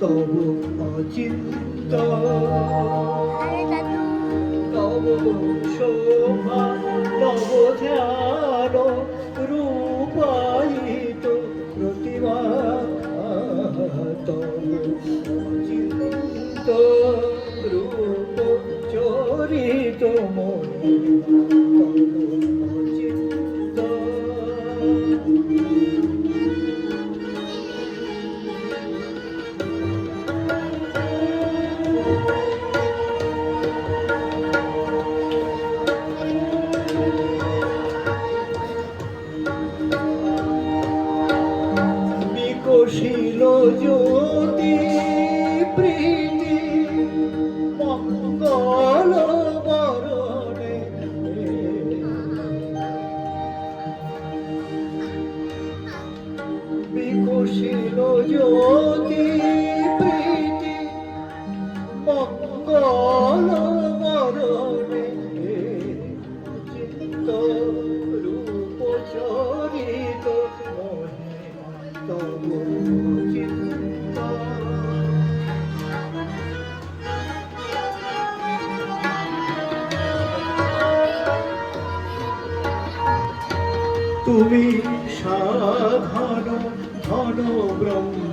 তব অচিন্ত। তব শোভা তব ধ্যান রূপায়িত প্রতিমা। তব অচিন্ত রূপ চরিত মন। বিকশিল জ্যোতি প্রীতি তুমি সাধন ধন ব্রহ্ম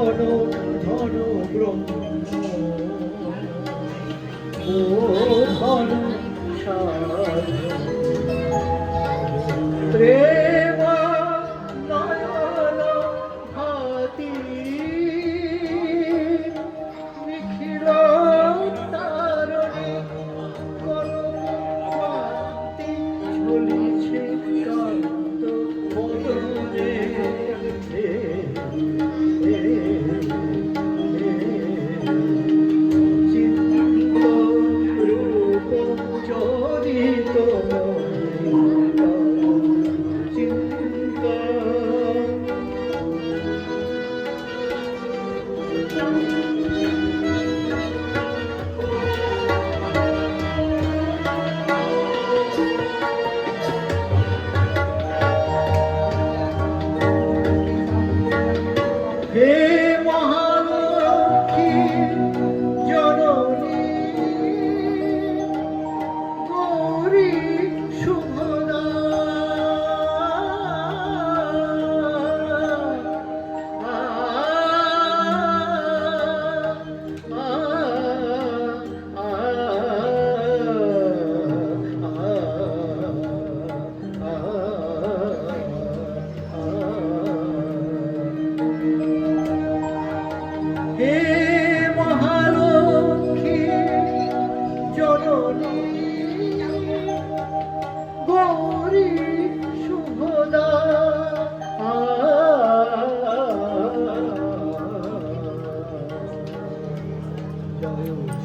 সাধন ধন ব্রহ্ম। মোহন সাধন প্রেম নয়ন হাতি নিখিল তারণে করমাতি ঝুলিছে কান্ত বদনে que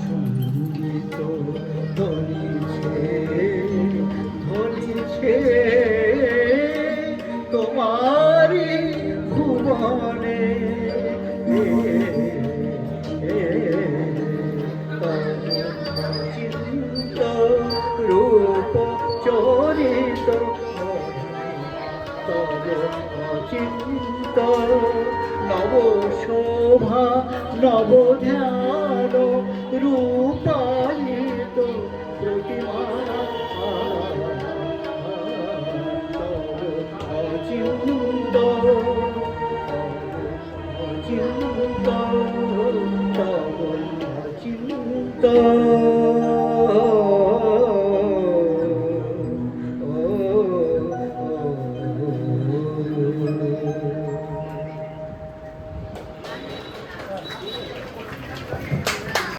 সংগীত ধরিছে ধরিছে তোমারি ভুবনে চিন্ত রূপ চরিত। চিন্ত নব শোভা নব ধ্যান রূপায়িত প্রতিমা চিন্ত